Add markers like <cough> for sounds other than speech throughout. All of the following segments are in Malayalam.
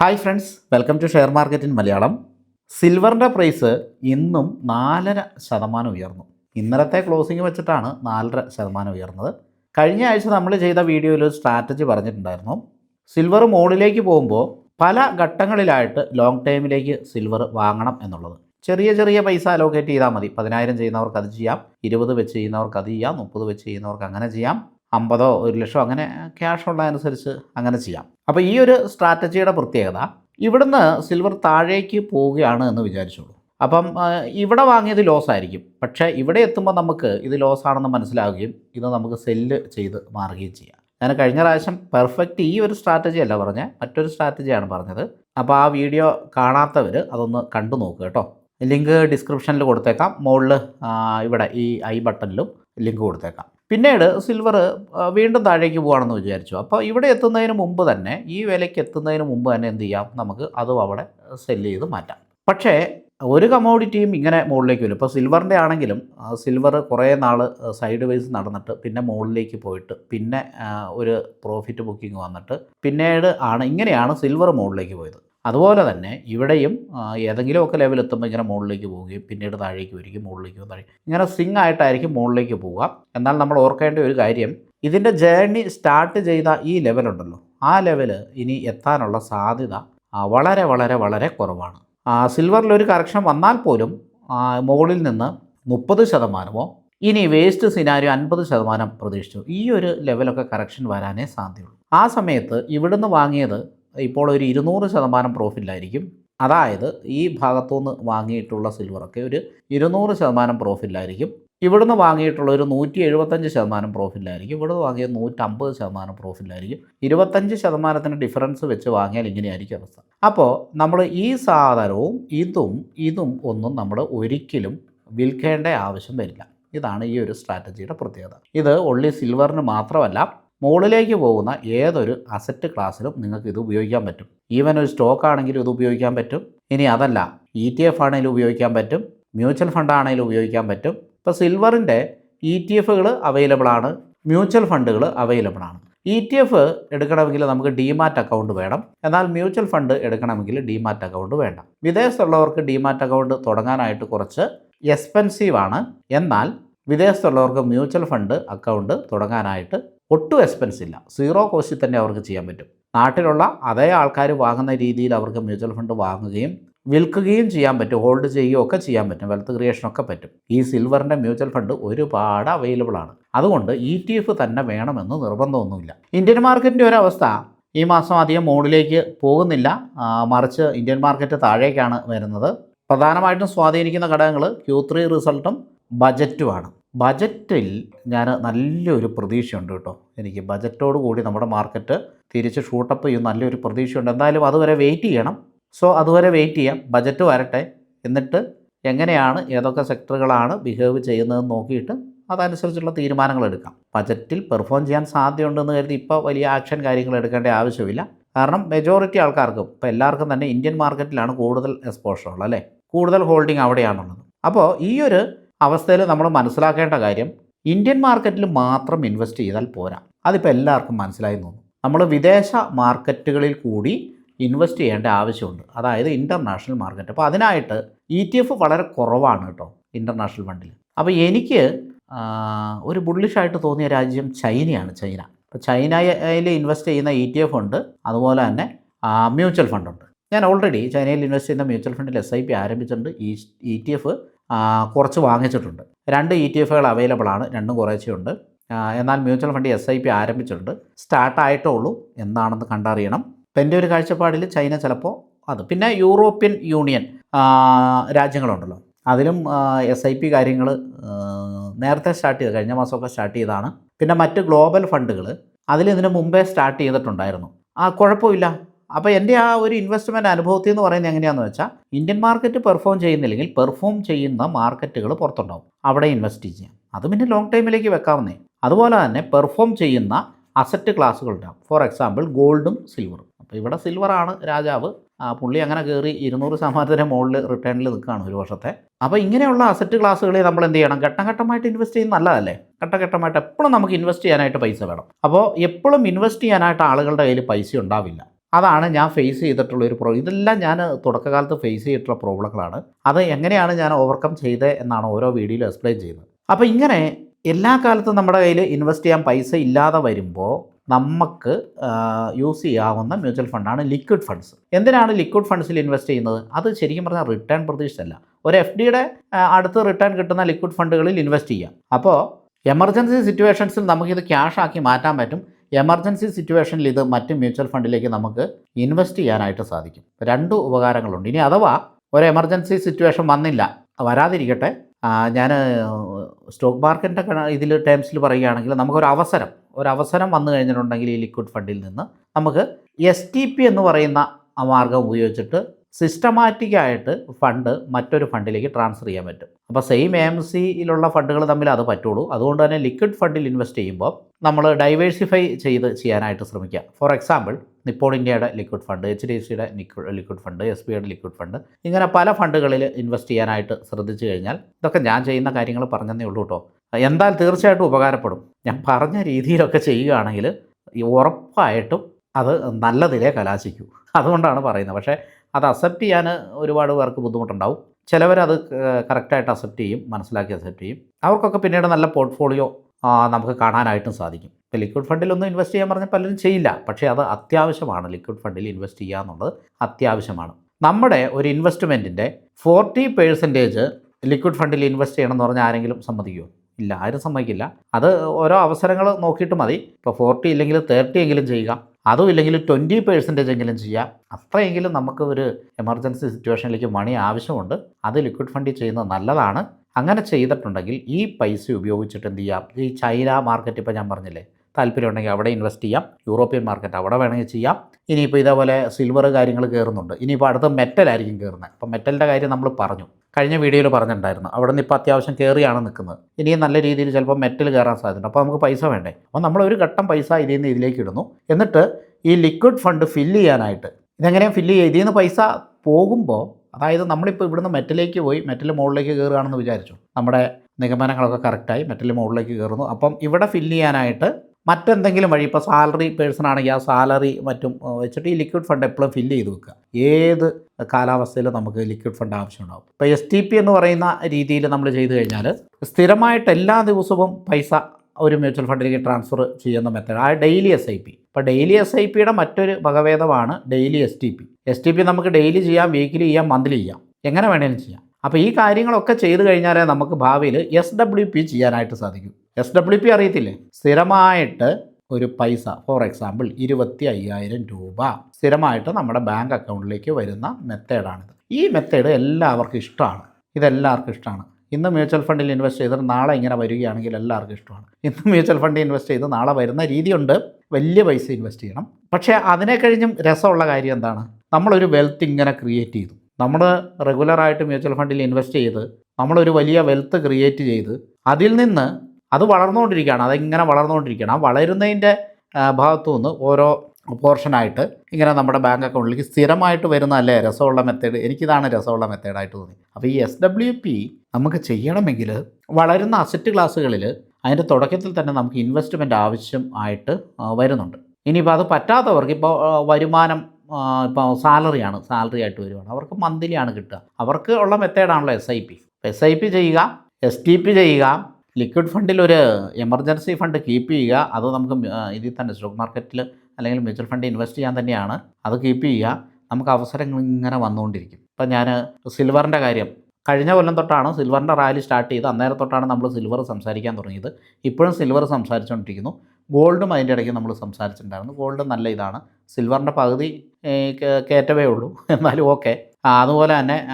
Hi friends welcome to share market in Malayalam സിൽവറിന്റെ price ഇന്നും നാലര ശതമാനം ഉയർന്നു. ഇന്നലത്തെ ക്ലോസിംഗ് വെച്ചിട്ടാണ് നാലര ശതമാനം ഉയർന്നത്. കഴിഞ്ഞ ആഴ്ച നമ്മൾ ചെയ്ത വീഡിയോയിൽ ഒരു സ്ട്രാറ്റജി പറഞ്ഞിട്ടുണ്ടായിരുന്നു. സിൽവർ മുകളിലേക്ക് പോകുമ്പോൾ പല ഘട്ടങ്ങളിലായിട്ട് ലോങ് ടൈമിലേക്ക് സിൽവർ വാങ്ങണം എന്നുള്ളത്. ചെറിയ ചെറിയ പൈസ അലോക്കേറ്റ് ചെയ്താൽ മതി. പതിനായിരം ചെയ്യുന്നവർക്ക് അത് ചെയ്യാം. ഇരുപത് വെച്ച് ചെയ്യുന്നവർക്ക് അത് ചെയ്യാം. മുപ്പത് വെച്ച് ചെയ്യുന്നവർക്ക് അങ്ങനെ ചെയ്യാം. അമ്പതോ ഒരു ലക്ഷമോ അങ്ങനെ ക്യാഷ് ഉള്ളതനുസരിച്ച് അങ്ങനെ ചെയ്യാം. അപ്പോൾ ഈ ഒരു സ്ട്രാറ്റജിയുടെ പ്രത്യേകത ഇവിടുന്ന് സിൽവർ താഴേക്ക് പോവുകയാണ് എന്ന് വിചാരിച്ചോളൂ. അപ്പം ഇവിടെ വാങ്ങിയത് ലോസ് ആയിരിക്കും. പക്ഷേ ഇവിടെ എത്തുമ്പോൾ നമുക്ക് ഇത് ലോസ് ആണെന്ന് മനസ്സിലാവുകയും ഇത് നമുക്ക് സെല്ല് ചെയ്ത് മാറുകയും ചെയ്യാം. ഞാൻ കഴിഞ്ഞ പ്രാവശ്യം പെർഫെക്റ്റ് ഈ ഒരു സ്ട്രാറ്റജി അല്ല പറഞ്ഞത് മറ്റൊരു സ്ട്രാറ്റജിയാണ് പറഞ്ഞത്. അപ്പോൾ ആ വീഡിയോ കാണാത്തവർ അതൊന്ന് കണ്ടു നോക്കുക കേട്ടോ. ലിങ്ക് ഡിസ്ക്രിപ്ഷനിൽ കൊടുത്തേക്കാം. മുകളിൽ ഇവിടെ ഈ ഐ ബട്ടണിലും ലിങ്ക് കൊടുത്തേക്കാം. പിന്നീട് സിൽവർ വീണ്ടും താഴേക്ക് പോകുകയാണെന്ന് വിചാരിച്ചു. അപ്പോൾ ഇവിടെ എത്തുന്നതിന് മുമ്പ് തന്നെ ഈ വിലയ്ക്ക് എത്തുന്നതിന് മുമ്പ് തന്നെ എന്ത് ചെയ്യാം? നമുക്ക് അതും അവിടെ സെല്ല് ചെയ്ത് മാറ്റാം. പക്ഷേ ഒരു കമോഡിറ്റിയും ഇങ്ങനെ മുകളിലേക്ക് വരും. ഇപ്പോൾ സിൽവറിന്റെ ആണെങ്കിലും സിൽവർ കുറേ നാൾ സൈഡ് വൈസ് നടന്നിട്ട് പിന്നെ മുകളിലേക്ക് പോയിട്ട് പിന്നെ ഒരു പ്രോഫിറ്റ് ബുക്കിംഗ് വന്നിട്ട് പിന്നീട് ആണ് ഇങ്ങനെയാണ് സിൽവർ മുകളിലേക്ക് പോയത്. അതുപോലെ തന്നെ ഇവിടെയും ഏതെങ്കിലുമൊക്കെ ലെവൽ എത്തുമ്പോൾ ഇങ്ങനെ മുകളിലേക്ക് പോവുകയും പിന്നീട് താഴേക്ക് വരികയും മുകളിലേക്ക് താഴെ ഇങ്ങനെ സിങ് ആയിട്ടായിരിക്കും മുകളിലേക്ക് പോവുക. എന്നാൽ നമ്മൾ ഓർക്കേണ്ട ഒരു കാര്യം ഇതിന്റെ ജേർണി സ്റ്റാർട്ട് ചെയ്ത ഈ ലെവലുണ്ടല്ലോ ആ ലെവൽ ഇനി എത്താനുള്ള സാധ്യത വളരെ വളരെ വളരെ കുറവാണ്. സിൽവറിൽ ഒരു കറക്ഷൻ വന്നാൽ പോലും മുകളിൽ നിന്ന് മുപ്പത് ശതമാനമോ ഇനി വേസ്റ്റ് സിനാരിയോ അൻപത് ശതമാനം പ്രതീക്ഷിച്ചു. ഈ ഒരു ലെവലൊക്കെ കറക്ഷൻ വരാനേ സാധ്യതയുള്ളൂ. ആ സമയത്ത് ഇവിടുന്ന് വാങ്ങിയത് ഇപ്പോൾ ഒരു ഇരുന്നൂറ് ശതമാനം പ്രോഫിറ്റിലായിരിക്കും. അതായത് ഈ ഭാഗത്തുനിന്ന് വാങ്ങിയിട്ടുള്ള സിൽവറൊക്കെ ഒരു ഇരുന്നൂറ് ശതമാനം പ്രോഫിറ്റിലായിരിക്കും. ഇവിടുന്ന് വാങ്ങിയിട്ടുള്ള ഒരു നൂറ്റി എഴുപത്തഞ്ച് ശതമാനം പ്രോഫിറ്റിലായിരിക്കും. ഇവിടുന്ന് വാങ്ങിയ നൂറ്റമ്പത് ശതമാനം പ്രോഫിറ്റിലായിരിക്കും. ഇരുപത്തഞ്ച് ശതമാനത്തിന് ഡിഫറൻസ് വെച്ച് വാങ്ങിയാൽ ഇങ്ങനെയായിരിക്കും അവസ്ഥ. അപ്പോൾ നമ്മൾ ഈ സാധനവും ഇതും ഇതും ഒന്നും നമ്മൾ ഒരിക്കലും വിൽക്കേണ്ട ആവശ്യം വരില്ല. ഇതാണ് ഈ ഒരു സ്ട്രാറ്റജിയുടെ പ്രത്യേകത. ഇത് ഒള്ളി സിൽവറിന് മാത്രമല്ല മുകളിലേക്ക് പോകുന്ന ഏതൊരു അസറ്റ് ക്ലാസ്സിലും നിങ്ങൾക്ക് ഇത് ഉപയോഗിക്കാൻ പറ്റും. ഈവൻ ഒരു സ്റ്റോക്ക് ആണെങ്കിലും ഇത് ഉപയോഗിക്കാൻ പറ്റും. ഇനി അതല്ല ഇ ടി എഫ് ആണെങ്കിലും ഉപയോഗിക്കാൻ പറ്റും. മ്യൂച്വൽ ഫണ്ട് ആണെങ്കിലും ഉപയോഗിക്കാൻ പറ്റും. ഇപ്പോൾ സിൽവറിന്റെ ഇ ടി എഫുകൾ അവൈലബിൾ ആണ്. മ്യൂച്വൽ ഫണ്ടുകൾ അവൈലബിൾ ആണ്. ഇ ടി എഫ് എടുക്കണമെങ്കിൽ നമുക്ക് ഡിമാറ്റ് അക്കൗണ്ട് വേണം. എന്നാൽ മ്യൂച്വൽ ഫണ്ട് എടുക്കണമെങ്കിൽ ഡിമാറ്റ് അക്കൗണ്ട് വേണ്ട. വിദേശത്തുള്ളവർക്ക് ഡിമാറ്റ് അക്കൗണ്ട് തുടങ്ങാനായിട്ട് കുറച്ച് എക്സ്പെൻസീവ് ആണ്. എന്നാൽ വിദേശത്തുള്ളവർക്ക് മ്യൂച്വൽ ഫണ്ട് അക്കൗണ്ട് തുടങ്ങാനായിട്ട് ഒട്ടും എക്സ്പെൻസ് ഇല്ല. സീറോ കോസ്റ്റിൽ തന്നെ അവർക്ക് ചെയ്യാൻ പറ്റും. നാട്ടിലുള്ള അതേ ആൾക്കാർ വാങ്ങുന്ന രീതിയിൽ അവർക്ക് മ്യൂച്വൽ ഫണ്ട് വാങ്ങുകയും വിൽക്കുകയും ചെയ്യാൻ പറ്റും. ഹോൾഡ് ചെയ്യുകയും ഒക്കെ ചെയ്യാൻ പറ്റും. വെൽത്ത് ക്രിയേഷനൊക്കെ പറ്റും. ഈ സിൽവറിന്റെ മ്യൂച്വൽ ഫണ്ട് ഒരുപാട് അവൈലബിൾ ആണ്. അതുകൊണ്ട് ഇ ടി എഫ് തന്നെ വേണമെന്ന് നിർബന്ധമൊന്നുമില്ല. ഇന്ത്യൻ മാർക്കറ്റിന്റെ അവസ്ഥ ഈ മാസം അധികം മുകളിലേക്ക് പോകുന്നില്ല. മറിച്ച് ഇന്ത്യൻ മാർക്കറ്റ് താഴേക്കാണ് വരുന്നത്. പ്രധാനമായിട്ടും സ്വാധീനിക്കുന്ന ഘടകങ്ങൾ ക്യൂ ത്രീ റിസൾട്ടും ബജറ്റുമാണ് ബജറ്റിൽ ഞാൻ നല്ലൊരു പ്രതീക്ഷയുണ്ട് കേട്ടോ. എനിക്ക് ബജറ്റോട് കൂടി നമ്മുടെ മാർക്കറ്റ് തിരിച്ച് ഷൂട്ടപ്പ് ചെയ്യും നല്ലൊരു പ്രതീക്ഷയുണ്ട്. എന്തായാലും അതുവരെ വെയിറ്റ് ചെയ്യണം. സോ അതുവരെ വെയിറ്റ് ചെയ്യാം. ബജറ്റ് വരട്ടെ. എന്നിട്ട് എങ്ങനെയാണ് ഏതൊക്കെ സെക്ടറുകളാണ് ബിഹേവ് ചെയ്യുന്നതെന്ന് നോക്കിയിട്ട് അതനുസരിച്ചുള്ള തീരുമാനങ്ങൾ എടുക്കാം. ബജറ്റിൽ പെർഫോം ചെയ്യാൻ സാധ്യതയുണ്ടെന്ന് കരുതി ഇപ്പോൾ വലിയ ആക്ഷൻ കാര്യങ്ങൾ എടുക്കേണ്ട ആവശ്യമില്ല. കാരണം മെജോറിറ്റി ആൾക്കാർക്കും ഇപ്പോൾ എല്ലാവർക്കും തന്നെ ഇന്ത്യൻ മാർക്കറ്റിലാണ് കൂടുതൽ എക്സ്പോഷർ ഉള്ളത് അല്ലേ? കൂടുതൽ ഹോൾഡിംഗ് അവിടെയാണുള്ളത്. അപ്പോൾ ഈ ഒരു അവസ്ഥയിൽ നമ്മൾ മനസ്സിലാക്കേണ്ട കാര്യം ഇന്ത്യൻ മാർക്കറ്റിൽ മാത്രം ഇൻവെസ്റ്റ് ചെയ്താൽ പോരാ. അതിപ്പോൾ എല്ലാവർക്കും മനസ്സിലായി തോന്നും നമ്മൾ വിദേശ മാർക്കറ്റുകളിൽ കൂടി ഇൻവെസ്റ്റ് ചെയ്യേണ്ട ആവശ്യമുണ്ട്. അതായത് ഇന്റർനാഷണൽ മാർക്കറ്റ്. അപ്പോൾ അതിനായിട്ട് ഇ ടി എഫ് വളരെ കുറവാണ് കേട്ടോ ഇന്റർനാഷണൽ ഫണ്ടിൽ. അപ്പോൾ എനിക്ക് ഒരു ബുള്ളിഷായിട്ട് തോന്നിയ രാജ്യം ചൈനയാണ് ചൈന. അപ്പോൾ ചൈനയിൽ ഇൻവെസ്റ്റ് ചെയ്യുന്ന ഇ ടി എഫ് ഉണ്ട്. അതുപോലെ തന്നെ മ്യൂച്വൽ ഫണ്ടുണ്ട്. ഞാൻ ഓൾറെഡി ചൈനയിൽ ഇൻവെസ്റ്റ് ചെയ്യുന്ന മ്യൂച്വൽ ഫണ്ടിൽ എസ് ഐ പി ആരംഭിച്ചിട്ടുണ്ട്. ഇ ടി എഫ് കുറച്ച് വാങ്ങിച്ചിട്ടുണ്ട്. രണ്ട് ഇ ടി എഫുകൾ അവൈലബിൾ ആണ് രണ്ടും കുറേശ്ശേ ഉണ്ട് എന്നാൽ mutual fund S I P ആരംഭിച്ചിട്ടുണ്ട്. സ്റ്റാർട്ടായിട്ടേ ഉള്ളൂ എന്താണെന്ന് കണ്ടറിയണം. അപ്പം എന്റെ ഒരു കാഴ്ചപ്പാടിൽ ചൈന ചിലപ്പോൾ അത്. പിന്നെ യൂറോപ്യൻ യൂണിയൻ രാജ്യങ്ങളുണ്ടല്ലോ. അതിലും എസ് ഐ പി കാര്യങ്ങൾ നേരത്തെ സ്റ്റാർട്ട് ചെയ്ത് കഴിഞ്ഞ മാസമൊക്കെ സ്റ്റാർട്ട് ചെയ്തതാണ്. പിന്നെ മറ്റ് ഗ്ലോബൽ ഫണ്ടുകൾ അതിൽ ഇതിന് മുമ്പേ സ്റ്റാർട്ട് ചെയ്തിട്ടുണ്ടായിരുന്നു. ആ കുഴപ്പമില്ല. അപ്പോൾ എന്റെ ആ ഒരു ഇൻവെസ്റ്റ്മെന്റ് അനുഭവത്തിൽ എന്ന് പറയുന്നത് എങ്ങനെയാണെന്ന് വെച്ചാൽ ഇന്ത്യൻ മാർക്കറ്റ് പെർഫോം ചെയ്യുന്നില്ലെങ്കിൽ പെർഫോം ചെയ്യുന്ന മാർക്കറ്റുകൾ പുറത്തുണ്ടാവും. അവിടെ ഇൻവെസ്റ്റ് ചെയ്യാം. അത് പിന്നെ ലോങ് ടൈമിലേക്ക് വെക്കാവുന്നേ. അതുപോലെ തന്നെ പെർഫോം ചെയ്യുന്ന അസറ്റ് ക്ലാസ്സുകളുണ്ടാവും ഫോർ എക്സാമ്പിൾ ഗോൾഡും സിൽവറും അപ്പോൾ ഇവിടെ സിൽവറാണ് രാജാവ്. പുള്ളി അങ്ങനെ കയറി ഇരുന്നൂറ് ശതമാനത്തിന് മുകളിൽ റിട്ടേണിൽ നിൽക്കുകയാണ് ഒരു വർഷത്തെ. അപ്പോൾ ഇങ്ങനെയുള്ള അസറ്റ് ക്ലാസ്സുകളെ നമ്മൾ എന്ത് ചെയ്യണം? ഘട്ടം ഘട്ടമായിട്ട് ഇൻവെസ്റ്റ് ചെയ്യുന്ന നല്ലതല്ലേ? ഘട്ടഘട്ടമായിട്ട് എപ്പോഴും നമുക്ക് ഇൻവെസ്റ്റ് ചെയ്യാനായിട്ട് പൈസ വേണം. അപ്പോൾ എപ്പോഴും ഇൻവെസ്റ്റ് ചെയ്യാനായിട്ട് ആളുകളുടെ കയ്യിൽ പൈസ ഉണ്ടാവില്ല. അതാണ് ഞാൻ ഫേസ് ചെയ്തിട്ടുള്ള ഒരു പ്രോബ്ലം ഇതെല്ലാം ഞാൻ തുടക്കകാലത്ത് ഫേസ് ചെയ്തിട്ടുള്ള പ്രോബ്ലങ്ങളാണ്. അത് എങ്ങനെയാണ് ഞാൻ ഓവർകം ചെയ്തത് എന്നാണ് ഓരോ വീഡിയോയിലും എക്സ്പ്ലെയിൻ ചെയ്യുന്നത്. അപ്പോൾ ഇങ്ങനെ എല്ലാ കാലത്തും നമ്മുടെ കയ്യിൽ ഇൻവെസ്റ്റ് ചെയ്യാൻ പൈസ ഇല്ലാതെ വരുമ്പോൾ നമുക്ക് യൂസ് ചെയ്യാവുന്ന മ്യൂച്വൽ ഫണ്ടാണ് ലിക്വിഡ് ഫണ്ട്സ് എന്തിനാണ് ലിക്വിഡ് ഫണ്ട്സിൽ ഇൻവെസ്റ്റ് ചെയ്യുന്നത്? അത് ശരിക്കും പറഞ്ഞാൽ റിട്ടേൺ പ്രതീക്ഷിച്ചല്ല ഒരു എഫ് ഡിയുടെ അടുത്ത് റിട്ടേൺ കിട്ടുന്ന ലിക്വിഡ് ഫണ്ടുകളിൽ ഇൻവെസ്റ്റ് ചെയ്യാം. അപ്പോൾ എമർജൻസി സിറ്റുവേഷൻസിൽ നമുക്കിത് ക്യാഷ് ആക്കി മാറ്റാൻ പറ്റും. എമർജൻസി സിറ്റുവേഷനിൽ ഇത് മറ്റ് മ്യൂച്വൽ ഫണ്ടിലേക്ക് നമുക്ക് ഇൻവെസ്റ്റ് ചെയ്യാനായിട്ട് സാധിക്കും. രണ്ട് ഉപകാരങ്ങളുണ്ട്. ഇനി അഥവാ ഒരു എമർജൻസി സിറ്റുവേഷൻ വന്നില്ല വരാതിരിക്കട്ടെ ഞാൻ സ്റ്റോക്ക് മാർക്കറ്റിന്റെ ഇതിൽ ടേംസിൽ പറയുകയാണെങ്കിൽ നമുക്കൊരു അവസരം ഒരു അവസരം വന്നു കഴിഞ്ഞിട്ടുണ്ടെങ്കിൽ ഈ ലിക്വിഡ് ഫണ്ടിൽ നിന്ന് നമുക്ക് എസ് ടി പി എന്ന് പറയുന്ന മാർഗം ഉപയോഗിച്ചിട്ട് സിസ്റ്റമാറ്റിക് ആയിട്ട് ഫണ്ട് മറ്റൊരു ഫണ്ടിലേക്ക് ട്രാൻസ്ഫർ ചെയ്യാൻ പറ്റും. അപ്പോൾ സെയിം എം സിയിലുള്ള ഫണ്ടുകൾ തമ്മിൽ അത് പറ്റുള്ളൂ. അതുകൊണ്ട് തന്നെ ലിക്വിഡ് ഫണ്ടിൽ ഇൻവെസ്റ്റ് ചെയ്യുമ്പോൾ നമ്മൾ ഡൈവേഴ്സിഫൈ ചെയ്ത് ചെയ്യാനായിട്ട് ശ്രമിക്കുക. ഫോർ എക്സാമ്പിൾ നിപ്പോൾ ഇന്ത്യയുടെ liquid fund H D F സിയുടെ ലിക്വിഡ് ഫണ്ട് എസ് ബി ഐയുടെ ലിക്വിഡ് ഫണ്ട് ഇങ്ങനെ പല ഫണ്ടുകളിൽ ഇൻവെസ്റ്റ് ചെയ്യാനായിട്ട് ശ്രദ്ധിച്ചു കഴിഞ്ഞാൽ ഇതൊക്കെ ഞാൻ ചെയ്യുന്ന കാര്യങ്ങൾ പറഞ്ഞതേ ഉള്ളൂ കേട്ടോ. എന്തായാലും തീർച്ചയായിട്ടും ഉപകാരപ്പെടും. ഞാൻ പറഞ്ഞ രീതിയിലൊക്കെ ചെയ്യുകയാണെങ്കിൽ ഉറപ്പായിട്ടും അത് നല്ലതിലേ കലാശിക്കൂ. അതുകൊണ്ടാണ് പറയുന്നത്. പക്ഷേ അത് അക്സെപ്റ്റ് ചെയ്യാൻ ഒരുപാട് പേർക്ക് ബുദ്ധിമുട്ടുണ്ടാവും. ചിലവരത് കറക്റ്റായിട്ട് അക്സെപ്റ്റ് ചെയ്യും മനസ്സിലാക്കി അക്സെപ്റ്റ് ചെയ്യും. അവർക്കൊക്കെ പിന്നീട് നല്ല പോർട്ട്ഫോളിയോ നമുക്ക് കാണാനായിട്ടും സാധിക്കും. ഇപ്പോൾ ലിക്വിഡ് ഫണ്ടിലൊന്നും ഇൻവെസ്റ്റ് ചെയ്യാൻ പറഞ്ഞാൽ പലരും ചെയ്യില്ല. പക്ഷേ അത് അത്യാവശ്യമാണ്. ലിക്വിഡ് ഫണ്ടിൽ ഇൻവെസ്റ്റ് ചെയ്യുക എന്നുള്ളത് അത്യാവശ്യമാണ്. നമ്മുടെ ഒരു ഇൻവെസ്റ്റ്മെന്റിന്റെ ഫോർട്ടി പേഴ്സന്റേജ് ലിക്വിഡ് ഫണ്ടിൽ ഇൻവെസ്റ്റ് ചെയ്യണം എന്ന് പറഞ്ഞാൽ ആരെങ്കിലും സമ്മതിക്കുമോ ഇല്ല ആരും സമ്മതിക്കില്ല. അത് ഓരോ അവസരങ്ങൾ നോക്കിയിട്ട് മതി. ഇപ്പോൾ ഫോർട്ടി ഇല്ലെങ്കിൽ തേർട്ടി എങ്കിലും ചെയ്യുക. അതും ഇല്ലെങ്കിൽ ട്വന്റി പേഴ്സന്റേജ് എങ്കിലും ചെയ്യാം. അത്രയെങ്കിലും നമുക്ക് ഒരു എമർജൻസി സിറ്റുവേഷനിലേക്ക് മണി ആവശ്യമുണ്ട്. അത് ലിക്വിഡ് ഫണ്ടിൽ ചെയ്യുന്നത് നല്ലതാണ്. അങ്ങനെ ചെയ്തിട്ടുണ്ടെങ്കിൽ ഈ പൈസ ഉപയോഗിച്ചിട്ട് എന്ത് ചെയ്യാം? ഈ ചൈന മാർക്കറ്റ് ഇപ്പോൾ ഞാൻ പറഞ്ഞില്ലേ താല്പര്യമുണ്ടെങ്കിൽ അവിടെ ഇൻവെസ്റ്റ് ചെയ്യാം. യൂറോപ്യൻ മാർക്കറ്റ് അവിടെ വേണമെങ്കിൽ ചെയ്യാം. ഇനിയിപ്പോൾ ഇതേപോലെ സിൽവർ കാര്യങ്ങൾ കയറുന്നുണ്ട് ഇനിയിപ്പോൾ അടുത്ത മെറ്റലായിരിക്കും കയറുന്നത് അപ്പോൾ മെറ്റലിന്റെ കാര്യം നമ്മൾ പറഞ്ഞു. കഴിഞ്ഞ വീഡിയോയിൽ പറഞ്ഞിട്ടുണ്ടായിരുന്നു. അവിടെ നിന്ന് ഇപ്പോൾ അത്യാവശ്യം കയറിയാണ് നിൽക്കുന്നത്. ഇനിയും നല്ല രീതിയിൽ ചിലപ്പോൾ മെറ്റൽ കയറാൻ സാധ്യതയുണ്ട്. അപ്പോൾ നമുക്ക് പൈസ വേണ്ടേ? അപ്പോൾ നമ്മൾ ഒരു ഘട്ടം പൈസ ഇതിൽ നിന്ന് ഇതിലേക്ക് ഇടുന്നു. എന്നിട്ട് ഈ ലിക്വിഡ് ഫണ്ട് ഫില്ല് ചെയ്യാനായിട്ട് ഇതെങ്ങനെയാണ് ഫില്ല് ചെയ്യുക? ഇതിൽ നിന്ന് പൈസ പോകുമ്പോൾ അതായത് നമ്മളിപ്പോൾ ഇവിടുന്ന് മെറ്റലിലേക്ക് പോയി മെറ്റൽ മുകളിലേക്ക് കയറുകയാണെന്ന് വിചാരിച്ചു. നമ്മുടെ നിഗമനങ്ങളൊക്കെ കറക്റ്റായി മെറ്റൽ മുകളിലേക്ക് കയറുന്നു അപ്പം ഇവിടെ ഫില്ല് ചെയ്യാനായിട്ട് മറ്റെന്തെങ്കിലും വഴി ഇപ്പോൾ സാലറി പേഴ്സൺ ആണെങ്കിൽ ആ സാലറി മറ്റും വെച്ചിട്ട് ഈ ലിക്വിഡ് ഫണ്ട് എപ്പോഴും ഫില്ല് ചെയ്ത് വെക്കുക. ഏത് കാലാവസ്ഥയിലും നമുക്ക് ലിക്വിഡ് ഫണ്ട് ആവശ്യമുണ്ടാകും ഇപ്പോൾ എസ് ടി പി എന്ന് പറയുന്ന രീതിയിൽ നമ്മൾ ചെയ്തു കഴിഞ്ഞാൽ സ്ഥിരമായിട്ട് എല്ലാ ദിവസവും പൈസ ഒരു മ്യൂച്വൽ ഫണ്ടിലേക്ക് ട്രാൻസ്ഫർ ചെയ്യുന്ന മെത്തേഡ് ആ ഡെയിലി എസ് ഐ പി. ഇപ്പോൾ ഡെയിലി എസ് ഐ പിയുടെ മറ്റൊരു വകഭേദമാണ് daily S T P. S T P നമുക്ക് ഡെയിലി ചെയ്യാം വീക്കിലി ചെയ്യാം മന്ത്ലി ചെയ്യാം. എങ്ങനെ വേണമെങ്കിലും ചെയ്യാം. അപ്പോൾ ഈ കാര്യങ്ങളൊക്കെ ചെയ്തു കഴിഞ്ഞാലേ നമുക്ക് ഭാവിയിൽ എസ് ഡബ്ല്യു പി ചെയ്യാനായിട്ട് സാധിക്കും. എസ് ഡബ്ല്യു പി അറിയത്തില്ലേ? സ്ഥിരമായിട്ട് ഒരു പൈസ ഫോർ എക്സാമ്പിൾ ഇരുപത്തി അയ്യായിരം രൂപ സ്ഥിരമായിട്ട് നമ്മുടെ ബാങ്ക് അക്കൗണ്ടിലേക്ക് വരുന്ന മെത്തേഡാണിത്. ഈ മെത്തേഡ് എല്ലാവർക്കും ഇഷ്ടമാണ്. ഇതെല്ലാവർക്കും ഇഷ്ടമാണ്. ഇന്ന് മ്യൂച്വൽ ഫണ്ടിൽ ഇൻവെസ്റ്റ് ചെയ്തിട്ട് നാളെ ഇങ്ങനെ വരികയാണെങ്കിൽ എല്ലാവർക്കും ഇഷ്ടമാണ്. ഇന്ന് മ്യൂച്വൽ ഫണ്ടിൽ ഇൻവെസ്റ്റ് ചെയ്ത് നാളെ വരുന്ന രീതിയുണ്ട്. വലിയ പൈസ ഇൻവെസ്റ്റ് ചെയ്യണം. പക്ഷേ അതിനെ കഴിഞ്ഞും രസമുള്ള കാര്യം എന്താണ്? നമ്മളൊരു വെൽത്ത് ഇങ്ങനെ ക്രിയേറ്റ് ചെയ്തു. നമ്മൾ റെഗുലറായിട്ട് മ്യൂച്വൽ ഫണ്ടിൽ ഇൻവെസ്റ്റ് ചെയ്ത് നമ്മളൊരു വലിയ വെൽത്ത് ക്രിയേറ്റ് ചെയ്ത് അതിൽ നിന്ന് അത് വളർന്നുകൊണ്ടിരിക്കുകയാണ്. അതിങ്ങനെ വളർന്നുകൊണ്ടിരിക്കുകയാണ്. ആ വളരുന്നതിന്റെ ഭാഗത്തു നിന്ന് ഓരോ പോർഷനായിട്ട് ഇങ്ങനെ നമ്മുടെ ബാങ്ക് അക്കൗണ്ടിലേക്ക് സ്ഥിരമായിട്ട് വരുന്ന അല്ലേ രസമുള്ള മെത്തേഡ് എനിക്കിതാണ് രസമുള്ള മെത്തേഡായിട്ട് തോന്നി. അപ്പോൾ ഈ എസ് ഡബ്ല്യു പി നമുക്ക് ചെയ്യണമെങ്കിൽ വളരുന്ന അസറ്റ് ക്ലാസ്സുകളിൽ അതിന്റെ തുടക്കത്തിൽ തന്നെ നമുക്ക് ഇൻവെസ്റ്റ്മെന്റ് ആവശ്യം ആയിട്ട് വരുന്നുണ്ട്. ഇനിയിപ്പോൾ അത് പറ്റാത്തവർക്ക് ഇപ്പോൾ വരുമാനം ഇപ്പോൾ സാലറിയാണ് സാലറി ആയിട്ട് വരുവാണ്. അവർക്ക് മന്ത്ലി ആണ് കിട്ടുക. അവർക്ക് ഉള്ള മെത്തേഡാണല്ലോ S I P S I P ചെയ്യുക എസ് ടി പി ചെയ്യുക ലിക്വിഡ് ഫണ്ടിൽ ഒരു എമർജൻസി ഫണ്ട് കീപ്പ് ചെയ്യുക. അത് നമുക്ക് ഇതിൽ തന്നെ സ്റ്റോക്ക് മാർക്കറ്റിൽ അല്ലെങ്കിൽ മ്യൂച്വൽ ഫണ്ട് ഇൻവെസ്റ്റ് ചെയ്യാൻ തന്നെയാണ്. അത് കീപ്പ് ചെയ്യുക. നമുക്ക് അവസരങ്ങൾ ഇങ്ങനെ വന്നുകൊണ്ടിരിക്കും. ഇപ്പം ഞാൻ സിൽവറിന്റെ കാര്യം. കഴിഞ്ഞ കൊല്ലം തൊട്ടാണ് സിൽവറിന്റെ റാലി സ്റ്റാർട്ട് ചെയ്ത് അന്നേരം തൊട്ടാണ് നമ്മൾ സിൽവർ സംസാരിക്കാൻ തുടങ്ങിയത്. ഇപ്പോഴും സിൽവർ സംസാരിച്ചുകൊണ്ടിരിക്കുന്നു. ഗോൾഡും അതിന്റെ ഇടയ്ക്ക് നമ്മൾ സംസാരിച്ചിട്ടുണ്ടായിരുന്നു. ഗോൾഡ് നല്ല ഇതാണ്. സിൽവറിന്റെ പകുതി കയറ്റവേ ഉള്ളൂ. <laughs> എന്നാലും ഓക്കെ. അതുപോലെ തന്നെ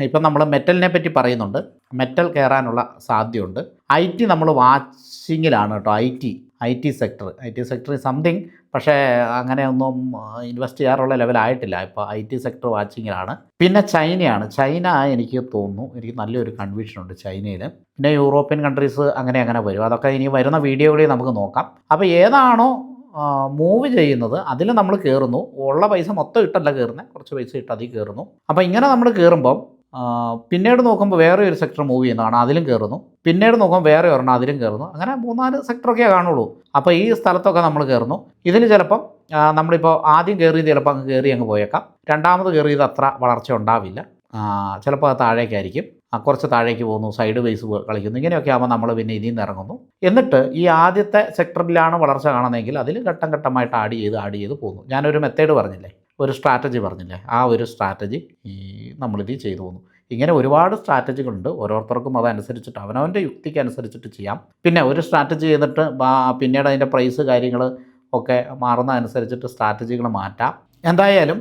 ഇപ്പം നമ്മൾ മെറ്റലിനെ പറ്റി പറയുന്നുണ്ട്. മെറ്റൽ കയറാനുള്ള സാധ്യതയുണ്ട്. ഐ ടി നമ്മൾ വാച്ചിങ്ങിലാണ് കേട്ടോ I T I T sector. I T sector something പക്ഷേ അങ്ങനെ ഒന്നും ഇൻവെസ്റ്റ് ചെയ്യാറുള്ള ലെവലായിട്ടില്ല ഇപ്പോൾ ഐ ടി സെക്ടർ വാച്ചിങ്ങിലാണ്. പിന്നെ ചൈനയാണ്. ചൈന എനിക്ക് തോന്നുന്നു എനിക്ക് നല്ലൊരു കൺവിഷൻ ഉണ്ട് ചൈനയിൽ പിന്നെ യൂറോപ്യൻ കൺട്രീസ് അങ്ങനെ അങ്ങനെ വരും. അതൊക്കെ ഇനി വരുന്ന വീഡിയോകളിൽ നമുക്ക് നോക്കാം. അപ്പോൾ ഏതാണോ മൂവ് ചെയ്യുന്നത് അതിൽ നമ്മൾ കയറുന്നു ഉള്ള പൈസ മൊത്തം ഇട്ടല്ല കയറുന്നത് കുറച്ച് പൈസ ഇട്ട് അതിൽ കയറുന്നു അപ്പോൾ ഇങ്ങനെ നമ്മൾ കയറുമ്പം പിന്നീട് നോക്കുമ്പോൾ വേറെ ഒരു സെക്ടർ മൂവ് ചെയ്യുന്നതാണ് അതിലും കയറുന്നു പിന്നീട് നോക്കുമ്പോൾ വേറെ ഒരെണ്ണം അതിലും കയറുന്നു അങ്ങനെ മൂന്നാൽ സെക്ടറൊക്കെ കാണുള്ളൂ. അപ്പോൾ ഈ സ്ഥലത്തൊക്കെ നമ്മൾ കയറുന്നു ഇതിൽ ചിലപ്പം നമ്മളിപ്പോൾ ആദ്യം കയറിയത് ചിലപ്പോൾ അങ്ങ് കയറി അങ്ങ് പോയേക്കാം. രണ്ടാമത് കയറിയത് അത്ര വളർച്ച ഉണ്ടാവില്ല. ചിലപ്പോൾ അത് താഴേക്കായിരിക്കും. കുറച്ച് താഴേക്ക് പോകുന്നു സൈഡ് വൈസ് കളിക്കുന്നു. ഇങ്ങനെയൊക്കെ ആകുമ്പോൾ നമ്മൾ പിന്നെ നിന്ന് ഇറങ്ങുന്നു എന്നിട്ട് ഈ ആദ്യത്തെ സെക്ടറിലാണ് വളർച്ച കാണുന്നതെങ്കിൽ അതിൽ ഘട്ടം ഘട്ടമായിട്ട് ആഡ് ചെയ്ത് ആഡ് ചെയ്ത് പോകുന്നു. ഞാനൊരു മെത്തേഡ് പറഞ്ഞില്ലേ? ഒരു സ്ട്രാറ്റജി പറഞ്ഞില്ലേ? ആ ഒരു സ്ട്രാറ്റജി ഈ നമ്മളിത് ചെയ്തു പോന്നു ഇങ്ങനെ ഒരുപാട് സ്ട്രാറ്റജികളുണ്ട് ഓരോരുത്തർക്കും അതനുസരിച്ചിട്ട് അവനവന്റെ യുക്തിക്ക് അനുസരിച്ചിട്ട് ചെയ്യാം. പിന്നെ ഒരു സ്ട്രാറ്റജി ചെയ്തിട്ട് പിന്നീട് അതിന്റെ പ്രൈസ് കാര്യങ്ങൾ ഒക്കെ മാറുന്ന അനുസരിച്ചിട്ട് സ്ട്രാറ്റജികൾ മാറ്റാം. എന്തായാലും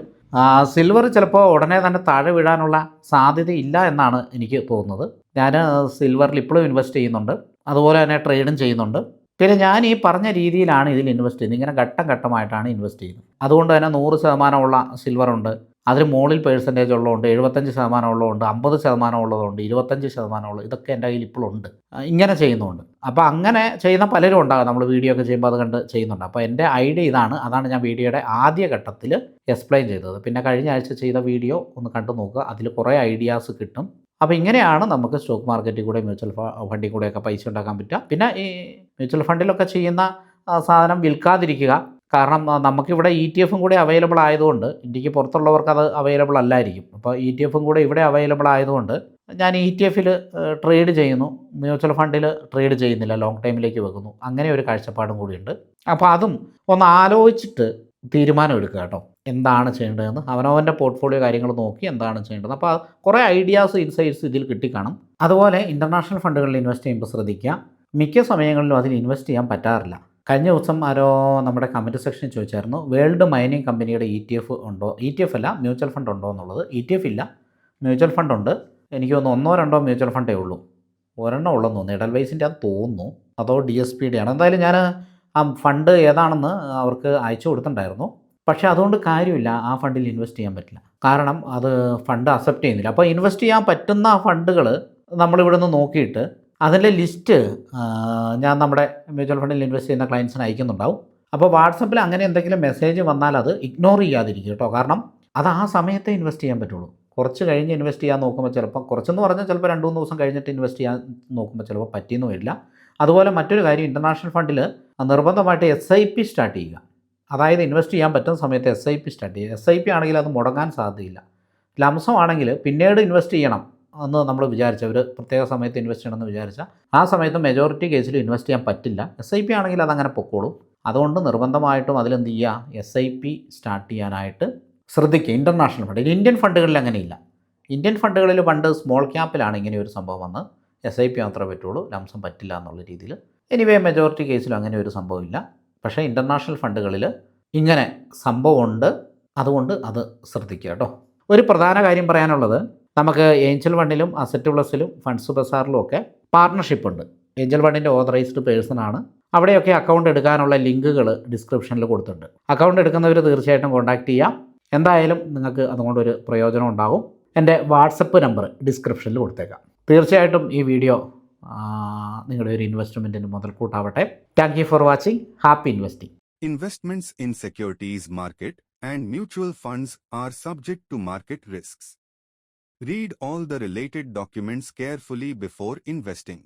സിൽവർ ചിലപ്പോൾ ഉടനെ തന്നെ താഴെ വീഴാനുള്ള സാധ്യതയില്ല എന്നാണ് എനിക്ക് തോന്നുന്നത്. ഞാൻ സിൽവറിൽ ഇപ്പോഴും ഇൻവെസ്റ്റ് ചെയ്യുന്നുണ്ട്. അതുപോലെ തന്നെ ട്രേഡും ചെയ്യുന്നുണ്ട്. പിന്നെ ഞാൻ ഈ പറഞ്ഞ രീതിയിലാണ് ഇതിൽ ഇൻവെസ്റ്റ് ചെയ്യുന്നത്. ഇങ്ങനെ ഘട്ടം ഘട്ടമായിട്ടാണ് ഇൻവെസ്റ്റ് ചെയ്യുന്നത്. അതുകൊണ്ട് തന്നെ നൂറ് ശതമാനമുള്ള സിൽവർ ഉണ്ട്. അതിന് മുകളിൽ പേഴ്സന്റേജ് ഉള്ളതുണ്ട്. എഴുപത്തഞ്ച് ശതമാനം ഉള്ളതുണ്ട് അമ്പത് ശതമാനം ഉള്ളതുണ്ട് ഇരുപത്തഞ്ച് ശതമാനം ഉള്ളത് ഇതൊക്കെ എന്റെ കയ്യിൽ ഇപ്പോഴുണ്ട് ഇങ്ങനെ ചെയ്യുന്നുണ്ട്. അപ്പോൾ അങ്ങനെ ചെയ്യുന്ന പലരും ഉണ്ടാകും. നമ്മൾ വീഡിയോ ഒക്കെ ചെയ്യുമ്പോൾ അത് കണ്ട് ചെയ്യുന്നുണ്ട്. അപ്പോൾ എന്റെ ഐഡിയ ഇതാണ്. അതാണ് ഞാൻ വീഡിയോയുടെ ആദ്യ ഘട്ടത്തിൽ എക്സ്പ്ലെയിൻ ചെയ്തത്. പിന്നെ കഴിഞ്ഞ ആഴ്ച ചെയ്ത വീഡിയോ ഒന്ന് കണ്ടു നോക്കുക. അതിൽ കുറേ ഐഡിയാസ് കിട്ടും. അപ്പോൾ ഇങ്ങനെയാണ് നമുക്ക് സ്റ്റോക്ക് മാർക്കറ്റിൽ കൂടെ മ്യൂച്വൽ ഫണ്ടിൽ കൂടെയൊക്കെ പൈസ ഉണ്ടാക്കാൻ പറ്റുക. പിന്നെ ഈ മ്യൂച്വൽ ഫണ്ടിലൊക്കെ ചെയ്യുന്ന സാധനം വിൽക്കാതിരിക്കുക. കാരണം നമുക്കിവിടെ ഇ ടി എഫും കൂടെ അവൈലബിൾ ആയതുകൊണ്ട് ഇന്ത്യയ്ക്ക് പുറത്തുള്ളവർക്ക് അത് അവൈലബിൾ അല്ലായിരിക്കും. അപ്പോൾ ഇ ടി എഫും കൂടെ ഇവിടെ അവൈലബിൾ ആയതുകൊണ്ട് ഞാൻ ഇ ടി എഫിൽ ട്രേഡ് ചെയ്യുന്നു. മ്യൂച്വൽ ഫണ്ടിൽ ട്രേഡ് ചെയ്യുന്നില്ല. ലോങ് ടൈമിലേക്ക് വെക്കുന്നു. അങ്ങനെ ഒരു കാഴ്ചപ്പാടും കൂടിയുണ്ട്. അപ്പോൾ അതും ഒന്ന് ആലോചിച്ചിട്ട് തീരുമാനം എടുക്കുക കേട്ടോ എന്താണ് ചെയ്യേണ്ടതെന്ന് അവനവന്റെ പോർട്ട്ഫോളിയോ കാര്യങ്ങൾ നോക്കി എന്താണ് ചെയ്യേണ്ടത് അപ്പോൾ കുറേ ഐഡിയാസ് ഇൻസൈറ്റ്സ് ഇതിൽ കിട്ടിക്കാണും. അതുപോലെ ഇന്റർനാഷണൽ ഫണ്ടുകളിൽ ഇൻവെസ്റ്റ് ചെയ്യുമ്പോൾ ശ്രദ്ധിക്കുക. മിക്ക സമയങ്ങളിലും അതിൽ ഇൻവെസ്റ്റ് ചെയ്യാൻ പറ്റാറില്ല. കഴിഞ്ഞ ദിവസം ആരോ നമ്മുടെ കമന്റ് സെക്ഷനിൽ ചോദിച്ചായിരുന്നു വേൾഡ് മൈനിങ് കമ്പനിയുടെ ഇ ടി എഫ് ഉണ്ടോ? ഇ ടി എഫ് അല്ല മ്യൂച്വൽ ഫണ്ട് ഉണ്ടോ എന്നുള്ളത്? ഇ ടി എഫ് ഇല്ല. മ്യൂച്വൽ ഫണ്ട് ഉണ്ട്. എനിക്ക് തോന്നുന്നു ഒന്നോ രണ്ടോ മ്യൂച്വൽ ഫണ്ടേ ഉള്ളൂ. ഒരെണ്ണം ഉള്ളെന്ന് തോന്നുന്നു. ഇടൽവൈസിന്റെ അത് തോന്നുന്നു. അതോ ഡി എസ് പി ഡി ആണ് എന്തായാലും ഞാൻ ആ ഫണ്ട് ഏതാണെന്ന് അവർക്ക് അയച്ചു കൊടുത്തിട്ടുണ്ടായിരുന്നു. പക്ഷേ അതുകൊണ്ട് കാര്യമില്ല. ആ ഫണ്ടിൽ ഇൻവെസ്റ്റ് ചെയ്യാൻ പറ്റില്ല. കാരണം അത് ഫണ്ട് അക്സെപ്റ്റ് ചെയ്യുന്നില്ല. അപ്പോൾ ഇൻവെസ്റ്റ് ചെയ്യാൻ പറ്റുന്ന ഫണ്ടുകൾ നമ്മളിവിടെ നിന്ന് നോക്കിയിട്ട് അതിന്റെ ലിസ്റ്റ് ഞാൻ നമ്മുടെ മ്യൂച്വൽ ഫണ്ടിൽ ഇൻവെസ്റ്റ് ചെയ്യുന്ന ക്ലയൻസിന് അയക്കുന്നുണ്ടാവും. അപ്പോൾ വാട്സപ്പിൽ അങ്ങനെ എന്തെങ്കിലും മെസ്സേജ് വന്നാൽ അത് ഇഗ്നോർ ചെയ്യാതിരിക്കും കേട്ടോ. കാരണം അത് ആ സമയത്തെ ഇൻവെസ്റ്റ് ചെയ്യാൻ പറ്റുള്ളൂ. കുറച്ച് കഴിഞ്ഞ് ഇൻവെസ്റ്റ് ചെയ്യാൻ നോക്കുമ്പോൾ ചിലപ്പോൾ കുറച്ചെന്ന് പറഞ്ഞാൽ ചിലപ്പോൾ രണ്ട് മൂന്ന് ദിവസം കഴിഞ്ഞിട്ട് ഇൻവെസ്റ്റ് ചെയ്യാൻ നോക്കുമ്പോൾ ചിലപ്പോൾ പറ്റിയെന്ന് വരില്ല. അതുപോലെ മറ്റൊരു കാര്യം ഇന്റർനാഷണൽ ഫണ്ടിൽ നിർബന്ധമായിട്ട് എസ് ഐ പി സ്റ്റാർട്ട് ചെയ്യുക. അതായത് ഇൻവെസ്റ്റ് ചെയ്യാൻ പറ്റുന്ന സമയത്ത് എസ് ഐ പി സ്റ്റാർട്ട് ചെയ്യുക. എസ് ഐ പി ആണെങ്കിൽ അത് മുടങ്ങാൻ സാധ്യതയില്ല. ലംസം ആണെങ്കിൽ പിന്നീട് ഇൻവെസ്റ്റ് ചെയ്യണം എന്ന് നമ്മൾ വിചാരിച്ച ഒരു പ്രത്യേക സമയത്ത് ഇൻവെസ്റ്റ് ചെയ്യണമെന്ന് വിചാരിച്ചാൽ ആ സമയത്ത് മെജോറിറ്റി കേസിൽ ഇൻവെസ്റ്റ് ചെയ്യാൻ പറ്റില്ല. എസ് ഐ പി ആണെങ്കിൽ അതങ്ങനെ പൊക്കോളും. അതുകൊണ്ട് നിർബന്ധമായിട്ടും അതിലെന്ത് ചെയ്യുക എസ് ഐ പി സ്റ്റാർട്ട് ചെയ്യാനായിട്ട് ശ്രദ്ധിക്കുക. ഇന്റർനാഷണൽ ഫണ്ട് ഇന്ത്യൻ ഫണ്ടുകളിൽ അങ്ങനെയില്ല. ഇന്ത്യൻ ഫണ്ടുകളിൽ പണ്ട് സ്മോൾ ക്യാപ്പിലാണ് ഇങ്ങനെ ഒരു സംഭവം വന്ന് എസ് ഐ പി മാത്രമേ പറ്റുള്ളൂ. ലംസം പറ്റില്ല എന്നുള്ള രീതിയിൽ എനിവേ മെജോറിറ്റി കേസിലും അങ്ങനെ ഒരു സംഭവമില്ല. പക്ഷേ ഇന്റർനാഷണൽ ഫണ്ടുകളിൽ ഇങ്ങനെ സംഭവമുണ്ട്. അതുകൊണ്ട് അത് ശ്രദ്ധിക്കുക കേട്ടോ. ഒരു പ്രധാന കാര്യം പറയാനുള്ളത് നമുക്ക് ഏഞ്ചൽ ഫണ്ടിലും അസറ്റ് പ്ലസിലും ഫണ്ട്സ് ബസാറിലും ഒക്കെ പാർട്ണർഷിപ്പ് ഉണ്ട്. ഏഞ്ചൽ ഫണ്ടിന്റെ ഓതറൈസ്ഡ് പേഴ്സൺ ആണ്. അവിടെയൊക്കെ അക്കൗണ്ട് എടുക്കാനുള്ള ലിങ്കുകൾ ഡിസ്ക്രിപ്ഷനിൽ കൊടുത്തിട്ടുണ്ട്. അക്കൗണ്ട് എടുക്കുന്നവർ തീർച്ചയായിട്ടും കോൺടാക്റ്റ് ചെയ്യാം. എന്തായാലും നിങ്ങൾക്ക് അതുകൊണ്ടൊരു പ്രയോജനം ഉണ്ടാകും എന്റെ വാട്സപ്പ് നമ്പർ ഡിസ്ക്രിപ്ഷനിൽ കൊടുത്തേക്കാം. തീർച്ചയായിട്ടും ഈ വീഡിയോ നിങ്ങളുടെ ഒരു ഇൻവെസ്റ്റ്മെൻറ്റിന് മുതൽക്കൂട്ടാവട്ടെ thank you for watching happy investing Investments in securities market and mutual funds are subject to market risks. Read all the related documents carefully before investing.